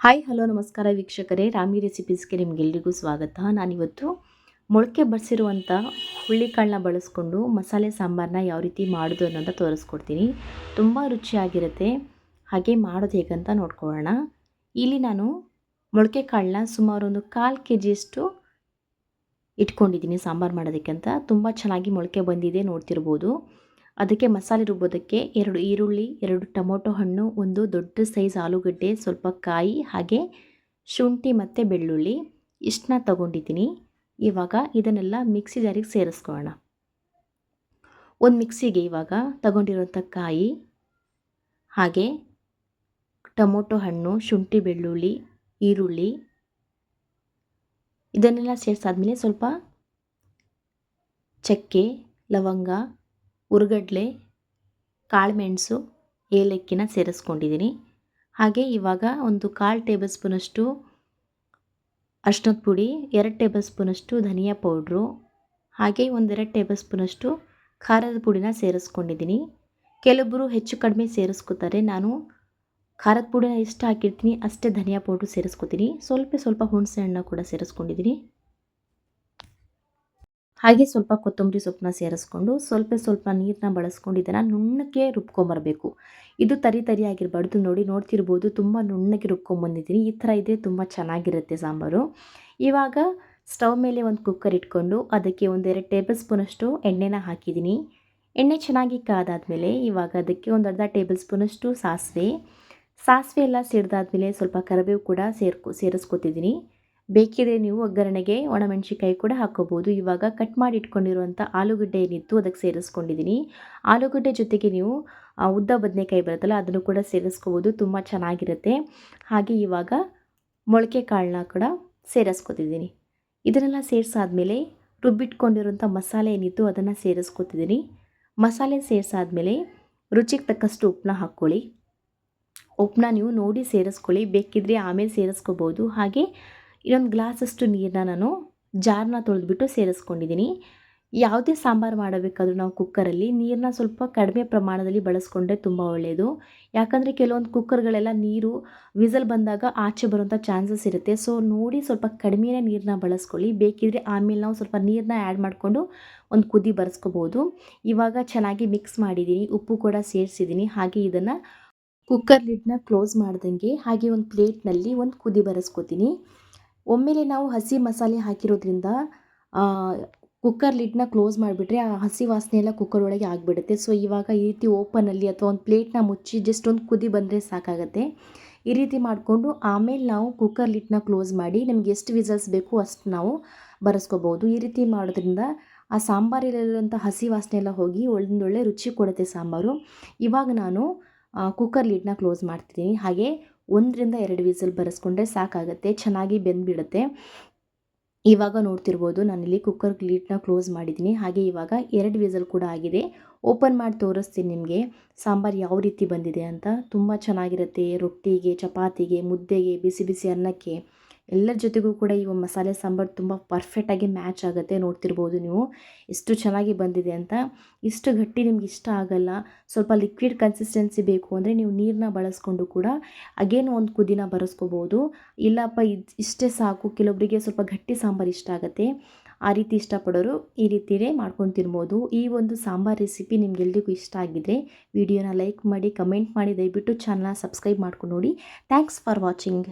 Hi, hello, ನಮಸ್ಕಾರ ವೀಕ್ಷಕರೇ. ರಾಮಿ ರೆಸಿಪೀಸ್ಗೆ ನಿಮಗೆಲ್ರಿಗೂ ಸ್ವಾಗತ. ನಾನಿವತ್ತು ಮೊಳಕೆ ಬಡಿಸಿರುವಂಥ ಹುಳ್ಳಿಕಾಳನ್ನ ಬಳಸ್ಕೊಂಡು ಮಸಾಲೆ ಸಾಂಬಾರನ್ನ ಯಾವ ರೀತಿ ಮಾಡೋದು ಅನ್ನೋದನ್ನ ತೋರಿಸ್ಕೊಡ್ತೀನಿ. ತುಂಬ ರುಚಿಯಾಗಿರುತ್ತೆ. ಹಾಗೆ ಮಾಡೋದು ಹೇಗಂತ ನೋಡ್ಕೊಳ್ಳೋಣ. ಇಲ್ಲಿ ನಾನು ಮೊಳಕೆ ಕಾಳನ್ನ ಸುಮಾರು ಒಂದು ಕಾಲು ಕೆ ಜಿಯಷ್ಟು ಇಟ್ಕೊಂಡಿದ್ದೀನಿ ಸಾಂಬಾರು ಮಾಡೋದಕ್ಕೆ ಅಂತ. ತುಂಬ ಚೆನ್ನಾಗಿ ಮೊಳಕೆ ಬಂದಿದೆ ನೋಡ್ತಿರ್ಬೋದು. ಅದಕ್ಕೆ ಮಸಾಲೆ ರುಬ್ಬೋದಕ್ಕೆ ಎರಡು ಈರುಳ್ಳಿ, ಎರಡು ಟೊಮೊಟೊ ಹಣ್ಣು, ಒಂದು ದೊಡ್ಡ ಸೈಜ್ ಆಲೂಗಡ್ಡೆ, ಸ್ವಲ್ಪ ಕಾಯಿ, ಹಾಗೆ ಶುಂಠಿ ಮತ್ತು ಬೆಳ್ಳುಳ್ಳಿ. ಇಷ್ಟನ್ನ ತಗೊಂಡಿದ್ದೀನಿ. ಇವಾಗ ಇದನ್ನೆಲ್ಲ ಮಿಕ್ಸಿ ಜಾರಿಗೆ ಸೇರಿಸ್ಕೊಳ್ಳೋಣ. ಒಂದು ಮಿಕ್ಸಿಗೆ ಇವಾಗ ತಗೊಂಡಿರೋಂಥ ಕಾಯಿ, ಹಾಗೆ ಟೊಮೊಟೊ ಹಣ್ಣು, ಶುಂಠಿ, ಬೆಳ್ಳುಳ್ಳಿ, ಈರುಳ್ಳಿ, ಇದನ್ನೆಲ್ಲ ಸೇರಿಸಾದ್ಮೇಲೆ ಸ್ವಲ್ಪ ಚಕ್ಕೆ, ಲವಂಗ ಉರ್ಗಡ್ಲೆ, ಕಾಳುಮೆಣಸು, ಏಲಕ್ಕಿನ ಸೇರಿಸ್ಕೊಂಡಿದ್ದೀನಿ. ಹಾಗೆ ಇವಾಗ ಒಂದು ಕಾಲು ಟೇಬಲ್ ಸ್ಪೂನಷ್ಟು ಅರ್ಶಿನದ ಪುಡಿ, ಎರಡು ಟೇಬಲ್ ಸ್ಪೂನಷ್ಟು ಧನಿಯಾ ಪೌಡ್ರು, ಹಾಗೆ ಒಂದೆರಡು ಟೇಬಲ್ ಸ್ಪೂನಷ್ಟು ಖಾರದ ಪುಡಿನ ಸೇರಿಸ್ಕೊಂಡಿದ್ದೀನಿ. ಕೆಲವೊಬ್ಬರು ಹೆಚ್ಚು ಕಡಿಮೆ ಸೇರಿಸ್ಕೋತಾರೆ. ನಾನು ಖಾರದ ಪುಡಿನ ಎಷ್ಟು ಹಾಕಿರ್ತೀನಿ, ಅಷ್ಟೇ ಧನಿಯಾ ಪೌಡ್ರು ಸೇರಿಸ್ಕೊತೀನಿ. ಸ್ವಲ್ಪ ಸ್ವಲ್ಪ ಹುಣಸೆ ಹಣ್ಣು ಕೂಡ ಸೇರಿಸ್ಕೊಂಡಿದ್ದೀನಿ. ಹಾಗೆ ಸ್ವಲ್ಪ ಕೊತ್ತಂಬರಿ ಸೊಪ್ಪನ್ನ ಸೇರಿಸ್ಕೊಂಡು ಸ್ವಲ್ಪ ಸ್ವಲ್ಪ ನೀರನ್ನ ಬಳಸ್ಕೊಂಡು ಇದನ್ನು ನುಣ್ಣಕ್ಕೆ ರುಬ್ಕೊಂಬರಬೇಕು. ಇದು ತರಿ ತರಿ ಆಗಿರಬಾರ್ದು. ನೋಡಿ, ನೋಡ್ತಿರ್ಬೋದು ತುಂಬ ನುಣ್ಣಗೆ ರುಬ್ಕೊಂಬಂದಿದ್ದೀನಿ ಈ ಥರ ಇದ್ದರೆ ತುಂಬ ಚೆನ್ನಾಗಿರುತ್ತೆ ಸಾಂಬಾರು. ಇವಾಗ ಸ್ಟವ್ ಮೇಲೆ ಒಂದು ಕುಕ್ಕರ್ ಇಟ್ಕೊಂಡು ಅದಕ್ಕೆ ಒಂದೆರಡು ಟೇಬಲ್ ಸ್ಪೂನಷ್ಟು ಎಣ್ಣೆನ ಹಾಕಿದ್ದೀನಿ. ಎಣ್ಣೆ ಚೆನ್ನಾಗಿ ಕಾದಾದಮೇಲೆ ಇವಾಗ ಅದಕ್ಕೆ ಒಂದು ಅರ್ಧ ಟೇಬಲ್ ಸ್ಪೂನಷ್ಟು ಸಾಸಿವೆ. ಸಾಸಿವೆ ಎಲ್ಲ ಸಿಡ್ದಾದ್ಮೇಲೆ ಸ್ವಲ್ಪ ಕರಿಬೇವು ಕೂಡ ಸೇರ್ಕೊ, ಸೇರಿಸ್ಕೊತಿದ್ದೀನಿ. ಬೇಕಿದ್ರೆ ನೀವು ಒಗ್ಗರಣೆಗೆ ಒಣಮೆಣಸಿಕಾಯಿ ಕೂಡ ಹಾಕೋಬೋದು. ಇವಾಗ ಕಟ್ ಮಾಡಿ ಇಟ್ಕೊಂಡಿರುವಂಥ ಆಲೂಗಡ್ಡೆ ಏನಿತ್ತು ಅದಕ್ಕೆ ಸೇರಿಸ್ಕೊಂಡಿದ್ದೀನಿ ಆಲೂಗಡ್ಡೆ ಜೊತೆಗೆ ನೀವು ಉದ್ದ ಬದನೆಕಾಯಿ ಬರುತ್ತಲ್ಲ, ಅದನ್ನು ಕೂಡ ಸೇರಿಸ್ಕೋಬೋದು. ತುಂಬ ಚೆನ್ನಾಗಿರುತ್ತೆ. ಹಾಗೆ ಇವಾಗ ಮೊಳಕೆ ಕಾಳನ್ನ ಕೂಡ ಸೇರಿಸ್ಕೊತಿದ್ದೀನಿ ಇದನ್ನೆಲ್ಲ ಸೇರಿಸಾದ್ಮೇಲೆ ರುಬ್ಬಿಟ್ಕೊಂಡಿರುವಂಥ ಮಸಾಲೆ ಏನಿತ್ತು ಅದನ್ನು ಸೇರಿಸ್ಕೊತಿದ್ದೀನಿ ಮಸಾಲೆ ಸೇರಿಸಾದ್ಮೇಲೆ ರುಚಿಗೆ ತಕ್ಕಷ್ಟು ಉಪ್ಪನ್ನ ಹಾಕ್ಕೊಳ್ಳಿ. ಉಪ್ಪನ್ನ ನೀವು ನೋಡಿ ಸೇರಿಸ್ಕೊಳ್ಳಿ. ಬೇಕಿದ್ರೆ ಆಮೇಲೆ ಸೇರಿಸ್ಕೋಬೋದು. ಹಾಗೆ ಇನ್ನೊಂದು ಗ್ಲಾಸಷ್ಟು ನೀರನ್ನ ನಾನು ಜಾರನ್ನ ತೊಳೆದ್ಬಿಟ್ಟು ಸೇರಿಸ್ಕೊಂಡಿದ್ದೀನಿ ಯಾವುದೇ ಸಾಂಬಾರು ಮಾಡಬೇಕಾದ್ರೂ ನಾವು ಕುಕ್ಕರಲ್ಲಿ ನೀರನ್ನ ಸ್ವಲ್ಪ ಕಡಿಮೆ ಪ್ರಮಾಣದಲ್ಲಿ ಬಳಸ್ಕೊಂಡ್ರೆ ತುಂಬ ಒಳ್ಳೆಯದು ಯಾಕಂದರೆ ಕೆಲವೊಂದು ಕುಕ್ಕರ್ಗಳೆಲ್ಲ ನೀರು ವಿಸಲ್ ಬಂದಾಗ ಆಚೆ ಬರುವಂಥ ಚಾನ್ಸಸ್ ಇರುತ್ತೆ. ಸೊ ನೋಡಿ ಸ್ವಲ್ಪ ಕಡಿಮೆನೇ ನೀರನ್ನ ಬಳಸ್ಕೊಳ್ಳಿ. ಬೇಕಿದ್ರೆ ಆಮೇಲೆ ನಾವು ಸ್ವಲ್ಪ ನೀರನ್ನ ಆ್ಯಡ್ ಮಾಡಿಕೊಂಡು ಒಂದು ಕುದಿ ಬರೆಸ್ಕೋಬೋದು. ಇವಾಗ ಚೆನ್ನಾಗಿ ಮಿಕ್ಸ್ ಮಾಡಿದ್ದೀನಿ ಉಪ್ಪು ಕೂಡ ಸೇರಿಸಿದ್ದೀನಿ ಹಾಗೆ ಇದನ್ನು ಕುಕ್ಕರ್ ಲಿಡ್ನ ಕ್ಲೋಸ್ ಮಾಡ್ದಂಗೆ ಹಾಗೆ ಒಂದು ಪ್ಲೇಟ್ನಲ್ಲಿ ಒಂದು ಕುದಿ ಬರೆಸ್ಕೊತೀನಿ. ಒಮ್ಮೆಲೆ ನಾವು ಹಸಿ ಮಸಾಲೆ ಹಾಕಿರೋದ್ರಿಂದ ಕುಕ್ಕರ್ ಲಿಡ್ನ ಕ್ಲೋಸ್ ಮಾಡಿಬಿಟ್ರೆ ಆ ಹಸಿ ವಾಸನೆ ಎಲ್ಲ ಕುಕ್ಕರ್ ಒಳಗೆ ಆಗಿಬಿಡುತ್ತೆ. ಸೊ ಇವಾಗ ಈ ರೀತಿ ಓಪನಲ್ಲಿ ಅಥವಾ ಒಂದು ಪ್ಲೇಟ್ನ ಮುಚ್ಚಿ ಜಸ್ಟ್ ಒಂದು ಕುದಿ ಬಂದರೆ ಸಾಕಾಗತ್ತೆ. ಈ ರೀತಿ ಮಾಡಿಕೊಂಡು ಆಮೇಲೆ ನಾವು ಕುಕ್ಕರ್ ಲಿಡ್ನ ಕ್ಲೋಸ್ ಮಾಡಿ ನಮ್ಗೆ ಎಷ್ಟು ವಿಸಲ್ಸ್ ಬೇಕು ಅಷ್ಟು ನಾವು ಬರೆಸ್ಕೋಬೋದು. ಈ ರೀತಿ ಮಾಡೋದ್ರಿಂದ ಆ ಸಾಂಬಾರಲ್ಲಿರುವಂಥ ಹಸಿ ವಾಸನೆ ಎಲ್ಲ ಹೋಗಿ ಒಳ್ಳೊಳ್ಳೆ ರುಚಿ ಕೊಡುತ್ತೆ ಸಾಂಬಾರು. ಇವಾಗ ನಾನು ಕುಕ್ಕರ್ ಲಿಡ್ನ ಕ್ಲೋಸ್ ಮಾಡ್ತಿದ್ದೀನಿ. ಹಾಗೆ ಒಂದರಿಂದ ಎರಡು ವಿಸಲ್ ಬರೆಸ್ಕೊಂಡ್ರೆ ಸಾಕಾಗುತ್ತೆ, ಚೆನ್ನಾಗಿ ಬೆಂದುಬಿಡುತ್ತೆ. ಇವಾಗ ನೋಡ್ತಿರ್ಬೋದು, ನಾನಿಲ್ಲಿ ಕುಕ್ಕರ್ ಲೀಟ್ನ ಕ್ಲೋಸ್ ಮಾಡಿದ್ದೀನಿ. ಹಾಗೆ ಇವಾಗ ಎರಡು ವಿಸಲ್ ಕೂಡ ಆಗಿದೆ. ಓಪನ್ ಮಾಡಿ ತೋರಿಸ್ತೀನಿ ನಿಮಗೆ. ಸಾಂಬಾರು ಯಾವ ರೀತಿ ಬಂದಿದೆ ಅಂತ. ತುಂಬ ಚೆನ್ನಾಗಿರುತ್ತೆ. ರೊಟ್ಟಿಗೆ, ಚಪಾತಿಗೆ, ಮುದ್ದೆಗೆ, ಬಿಸಿ ಬಿಸಿ ಅನ್ನಕ್ಕೆ. ಎಲ್ಲರ ಜೊತೆಗೂ ಕೂಡ ಈ ಮಸಾಲೆ ಸಾಂಬಾರು ತುಂಬ ಪರ್ಫೆಕ್ಟಾಗಿ ಮ್ಯಾಚ್ ಆಗುತ್ತೆ ನೋಡ್ತಿರ್ಬೋದು ನೀವು. ಎಷ್ಟು ಚೆನ್ನಾಗಿ ಬಂದಿದೆ ಅಂತ. ಇಷ್ಟು ಗಟ್ಟಿ ನಿಮ್ಗೆ ಇಷ್ಟ ಆಗಲ್ಲ. ಸ್ವಲ್ಪ ಲಿಕ್ವಿಡ್ ಕನ್ಸಿಸ್ಟೆನ್ಸಿ ಬೇಕು ಅಂದರೆ ನೀವು ನೀರನ್ನ ಬಳಸ್ಕೊಂಡು ಕೂಡ ಅಗೇನು ಒಂದು ಕುದಿನ ಬರೆಸ್ಕೋಬೋದು. ಇಲ್ಲಪ್ಪ ಇಷ್ಟೇ ಸಾಕು. ಕೆಲವೊಬ್ಬರಿಗೆ ಸ್ವಲ್ಪ ಗಟ್ಟಿ ಸಾಂಬಾರು ಇಷ್ಟ ಆಗುತ್ತೆ. ಆ ರೀತಿ ಇಷ್ಟಪಡೋರು ಈ ರೀತಿಯೇ ಮಾಡ್ಕೊಂಡು ತಿನ್ಬೋದು. ಈ ಒಂದು ಸಾಂಬಾರು ರೆಸಿಪಿ ನಿಮಗೆಲ್ಲರಿಗೂ ಇಷ್ಟ ಆಗಿದೆ ವಿಡಿಯೋನ ಲೈಕ್ ಮಾಡಿ ಕಮೆಂಟ್ ಮಾಡಿ, ದಯವಿಟ್ಟು ಚಾನಲ್ನ ಸಬ್ಸ್ಕ್ರೈಬ್ ಮಾಡ್ಕೊಂಡು ನೋಡಿ. Thanks for watching